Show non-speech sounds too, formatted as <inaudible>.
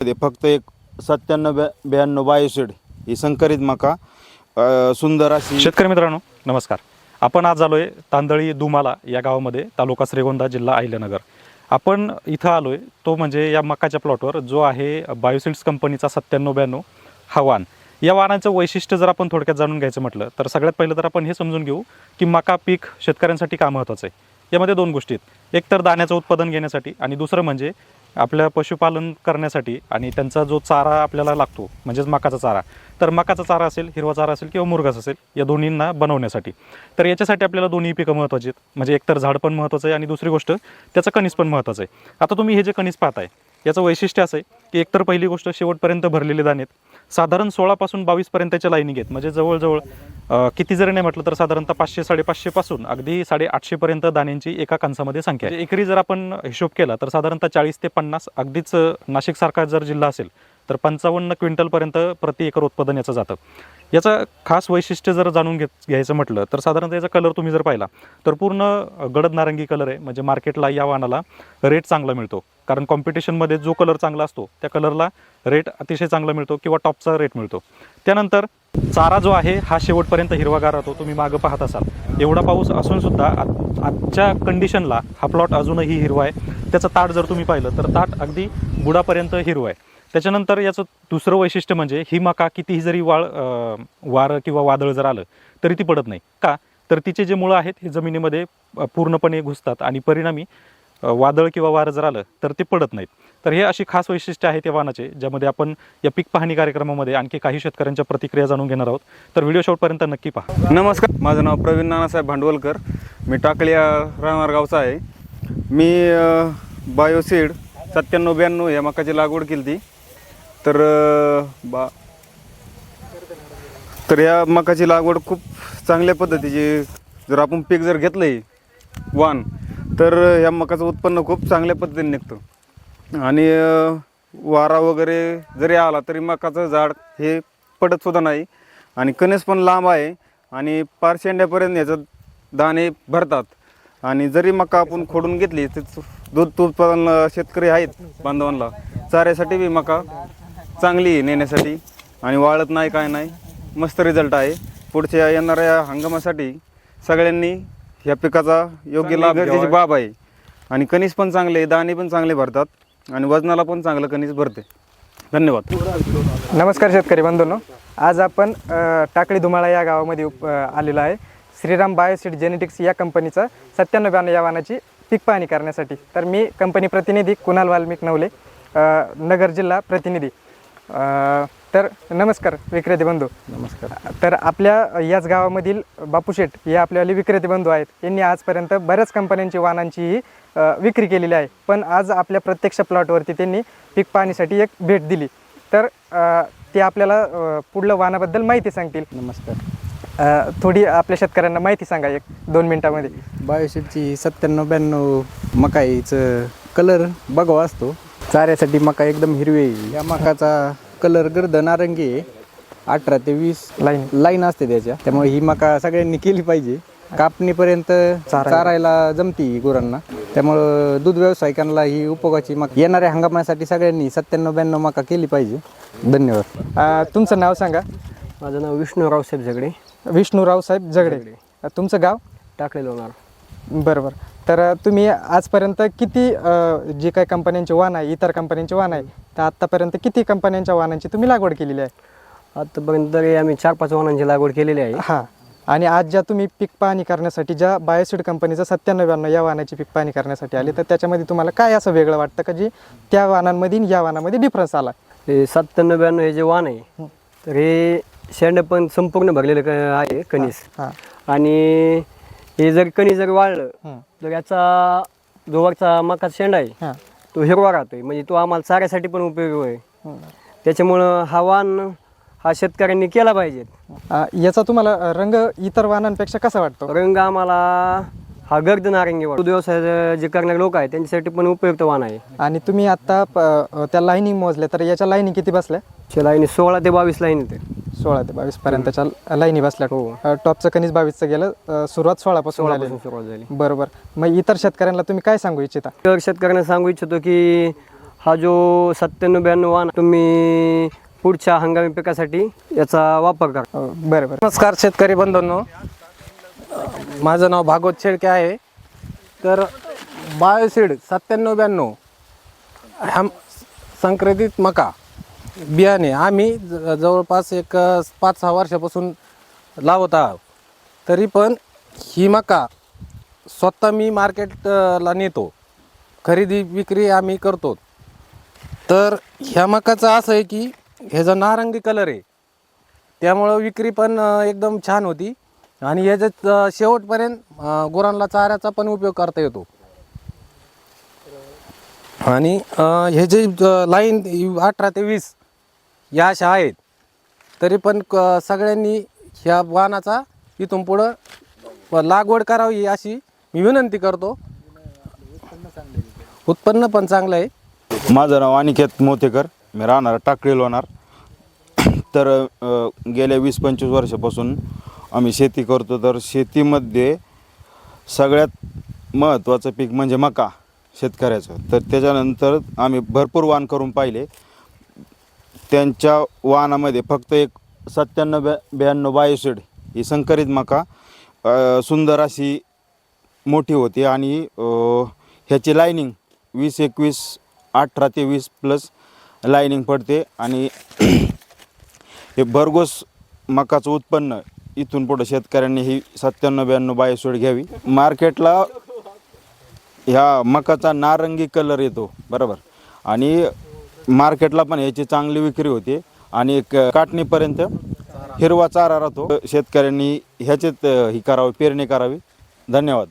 ते फक्त एक सत्त्याण्णव ब्या ब्याण्णव बायोसेड ही संकरित मका अ, सुंदर अशी शेतकरी मित्रांनो नमस्कार. आपण आज आलोय तांदळी दुमाला या गावामध्ये तालुका श्रीगोंदा जिल्हा अहिल्यानगर. आपण इथं आलोय तो म्हणजे या मकाच्या प्लॉटवर जो आहे बायोसिल्ड्स कंपनीचा सत्त्याण्णव ब्याण्णव हा वाण या वाणाचं वैशिष्ट्य जर आपण थोडक्यात जाणून घ्यायचं म्हटलं तर सगळ्यात पहिलं तर आपण हे समजून घेऊ की मका पीक शेतकऱ्यांसाठी का महत्त्वाचं आहे. यामध्ये दोन गोष्टी आहेत. एक तर दाण्याचं उत्पादन घेण्यासाठी आणि दुसरं म्हणजे आपल्या पशुपालन करण्यासाठी आणि त्यांचा जो चारा आपल्याला लागतो म्हणजेच मकाचा चारा तर मकाचा चारा असेल हिरवा चारा असेल किंवा मुरघास असेल या दोन्हींना बनवण्यासाठी. तर याच्यासाठी आपल्याला दोन्ही पिकं महत्त्वाची आहेत. म्हणजे एकतर झाड पण महत्त्वाचं आहे आणि दुसरी गोष्ट त्याचं कणीस पण महत्त्वाचं आहे. आता तुम्ही हे जे कणीस पाहताय याचं वैशिष्ट्य असं आहे की एकतर पहिली गोष्ट शेवटपर्यंत भरलेले दाणे आहेत. साधारण सोळापासून बावीसपर्यंतच्या लाईनिंग आहेत म्हणजे जवळजवळ किती जरी नाही म्हटलं तर साधारणतः पाचशे साडेपाचशेपासून अगदी साडेआठशेपर्यंत दाण्यांची एका कणसामध्ये संख्या आहे. एकरी जर आपण हिशोब केला तर साधारणतः चाळीस ते पन्नास अगदीच नाशिकसारखा जर जिल्हा असेल तर पंचावन्न क्विंटलपर्यंत प्रति एकर उत्पादन याचं जातं. याचं खास वैशिष्ट्य जर जाणून घेत घ्यायचं म्हटलं तर साधारणतः याचा कलर तुम्ही जर पाहिला तर पूर्ण गडद नारंगी कलर आहे. म्हणजे मार्केटला या वाहनाला रेट चांगला मिळतो. कारण कॉम्पिटिशनमध्ये जो कलर चांगला असतो त्या कलरला रेट अतिशय चांगला मिळतो किंवा टॉपचा रेट मिळतो. त्यानंतर चारा जो आहे हा शेवटपर्यंत हिरवागार राहतो. तुम्ही मागं पाहत असाल. एवढा पाऊस असून सुद्धा आजच्या कंडिशनला हा प्लॉट अजूनही हिरवा आहे. त्याचं ताट जर तुम्ही पाहिलं तर ताट अगदी बुडापर्यंत हिरवा आहे. त्याच्यानंतर याचं दुसरं वैशिष्ट्य म्हणजे ही मका कितीही जरी वाळ वारं किंवा वादळ जर आलं तरी ती पडत नाही. का? तर तिचे जे मुळं आहेत हे जमिनीमध्ये पूर्णपणे घुसतात आणि परिणामी वादळ किंवा वारं जर आलं तर ते पडत नाहीत. तर हे अशी खास वैशिष्ट्य आहेत त्या वाहनाचे ज्यामध्ये आपण या पीक पाहणी कार्यक्रमामध्ये आणखी काही शेतकऱ्यांच्या प्रतिक्रिया जाणून घेणार आहोत. तर व्हिडिओ शेवटपर्यंत नक्की पहा. नमस्कार. माझं नाव प्रवीण नानासाहेब भांडवलकर. मी टाकळी या राहणार गावचा आहे. मी बायोसीड सत्त्याण्णव ब्याण्णव या मकाची लागवड केली ती तर बा तर या मकाची लागवड खूप चांगल्या पद्धतीची जर आपण पीक जर घेतलं आहे वाण तर या मकाचं उत्पन्न खूप चांगल्या पद्धतीने निघतं. आणि वारा वगैरे जरी आला तरी मकाचं झाड हे पडत सुद्धा नाही. आणि कणेस पण लांब आहे आणि पार शेंड्यापर्यंत याचं दाणे भरतात. आणि जरी मका आपण खोडून घेतली तर दूध उत्पादन शेतकरी आहेत बांधवांना चाऱ्यासाठी बी मका चांगली आहे नेण्यासाठी. आणि वाळत नाही काय नाही. मस्त रिझल्ट आहे. पुढच्या येणाऱ्या हंगामासाठी सगळ्यांनी ह्या पिकाचा योग्य लाभ गरजेची बाब आहे. आणि कणीस पण चांगले दाणे पण चांगले भरतात. आणि वजनाला पण चांगलं कणीस भरते. धन्यवाद. नमस्कार शेतकरी बंधूंनो. आज आपण टाकळी धुमाळा या गावामध्ये उप आलेलो आहे. श्रीराम बायोसीड जेनेटिक्स या कंपनीचा सत्त्याण्णव ब्याण्णव या वाहनाची पीक पाहणी करण्यासाठी. तर मी कंपनी प्रतिनिधी कुणाल वाल्मिक नवले नगर जिल्हा प्रतिनिधी. तर नमस्कार विक्रेते बंधू. नमस्कार. तर आपल्या याच गावामधील बापू शेठ हे आपल्यावाले विक्रेते बंधू आहेत. यांनी आजपर्यंत बऱ्याच कंपन्यांची वाहनांची अ, विक्री केलेली आहे. पण आज आपल्या प्रत्यक्ष प्लॉटवरती त्यांनी पीक पाहणीसाठी एक भेट दिली. तर ते आपल्याला पुढलं वाहनाबद्दल माहिती सांगतील. नमस्कार. थोडी आपल्या शेतकऱ्यांना माहिती सांगा एक दोन मिनिटामध्ये. बायोशीटची सत्त्याण्णव ब्याण्णव मकाईचं कलर बघावा असतो. चाऱ्यासाठी मका एकदम हिरवी आहे. या मकाचा कलर गर्द नारंगी आहे. अठरा ते वीस लाईन लाईन असते त्याच्या. त्यामुळे ही मका सगळ्यांनी केली पाहिजे. कापणीपर्यंत चारायला. जमती गुरांना. त्यामुळं दूध व्यावसायिकांना ही उपयोगाची मका येणाऱ्या हंगामासाठी सगळ्यांनी सत्त्याण्णव ब्याण्णव मका केली पाहिजे. धन्यवाद. अ, तुमचं नाव सांगा. माझं नाव विष्णुराव साहेब झगडे. विष्णूराव साहेब झगडे. तुमचं गाव? टाकले लोणार बरोबर. तर तुम्ही आजपर्यंत किती अ, जे काही कंपन्यांचे वाहन आहे इतर कंपन्यांचे वाहन आहे तर आत्तापर्यंत किती कंपन्यांच्या वाहनांची तुम्ही लागवड केलेली आहे? आत्तापर्यंत तरी आम्ही चार पाच वाहनांची लागवड केलेली आहे. हां. आणि आज ज्या तुम्ही पीक पाहणी करण्यासाठी ज्या बायोसीड कंपनीचा सत्त्याण्णव या वाहनाची पीक पाहणी करण्यासाठी आली तर त्याच्यामध्ये तुम्हाला काय असं वेगळं वाटतं का जी त्या वाहनांमध्ये आणि या वाहनामध्ये डिफरन्स आला हे सत्त्याण्णव ब्याण्णव हे जे वाहन आहे तर हे शेंड पण संपूर्ण भरलेलं क- आहे कणीस हां. आणि हे जर कणीस जर वाळलं हं. तर याचा जो वरचा मका शेंड आहे. हां. तो हिरवा राहतोय. म्हणजे तो आम्हाला चाऱ्यासाठी पण उपयोगी आहे. त्याच्यामुळं हा वाहन हा शेतकऱ्यांनी केला पाहिजे. अ, याचा तुम्हाला अ, रंग इतर वाहनांपेक्षा कसा वाटतो? रंग आम्हाला हा गर्द नारंगी वाटतो. व्यवसाय जे करणारे लोक आहेत त्यांच्यासाठी पण उपयुक्त वाहन आहे. आणि तुम्ही आता प- अ, त्या लाईनिंग मोजल्या तर याच्या लाईनी किती बसल्या? च्या लाईनी सोळा ते बावीस लाईन येते. सोळा ते बावीस पर्यंतच्या लाईनी बसल्या. हो. टॉपचं कणीस बावीसचं गेलं अ, सुरुवात सोळापासून झालेली. सोळापासून सुरुवात झाली. बरोबर. मग इतर शेतकऱ्यांना तुम्ही काय सांगू इच्छिता? तर शेतकऱ्यांना सांगू इच्छितो की हा जो सत्त्याण्णव ब्याण्णव वाहन तुम्ही पुढच्या हंगामी पिकासाठी याचा वापर करा. हो, बरं बरं नमस्कार शेतकरी बंधूंनो. माझं नाव भागवत शेळके आहे. तर बायोसीड सत्त्याण्णव ब्याण्णव ह्या संक्रांतीत मका बियाणे. आम्ही ज- जवळपास एक अ, पाच सहा वर्षापासून लावत आहोत. तरी पण ही मका स्वतः मी मार्केटला नेतो. खरेदी विक्री आम्ही करतो. तर ह्या मकाचं असं आहे की ह्याचा नारंगी कलर आहे त्यामुळं विक्री पण अ, एकदम छान होती. आणि ह्याच्या अ, शेवटपर्यंत अ, गुरांना चाऱ्याचा पण उपयोग करता येतो. आणि अ, हे जे लाईन अठरा ते वीस या अशा आहेत. तरी पण क- सगळ्यांनी ह्या वाहनाचा इथून पुढं लागवड करावी अशी मी विनंती करतो. उत्पन्न पण चांगलं आहे. माझं नाव अनिकेत मोतेकर. मी राहणार टाकळी लोणार. तर गेल्या वीस पंचवीस वर्षापासून आम्ही शेती करतो. तर शेतीमध्ये सगळ्यात महत्त्वाचं पीक म्हणजे मका शेतकऱ्याचं. तर त्याच्यानंतर आम्ही भरपूर वाण करून पाहिले. त्यांच्या वाहनामध्ये फक्त एक सत्त्याण्णव ब्या ब्याण्णव बायोसीड ही संकरित मका सुंदर अशी मोठी होती आणि ह्याची लायनिंग वीस एकवीस अठरा ते वीस प्लस लायनिंग पडते आणि <clears throat> हे भरघोस मकाचं उत्पन्न इथून पुढं शेतकऱ्यांनी ही सत्त्याण्णव ब्याण्णव बायोसोड घ्यावी. मार्केटला ह्या मकाचा नारंगी कलर येतो बरोबर. आणि मार्केटला पण ह्याची चांगली विक्री होते. आणि एक काटणीपर्यंत हिरवा चारा राहतो. शेतकऱ्यांनी ह्याचेत ही करावी पेरणी करावी. धन्यवाद.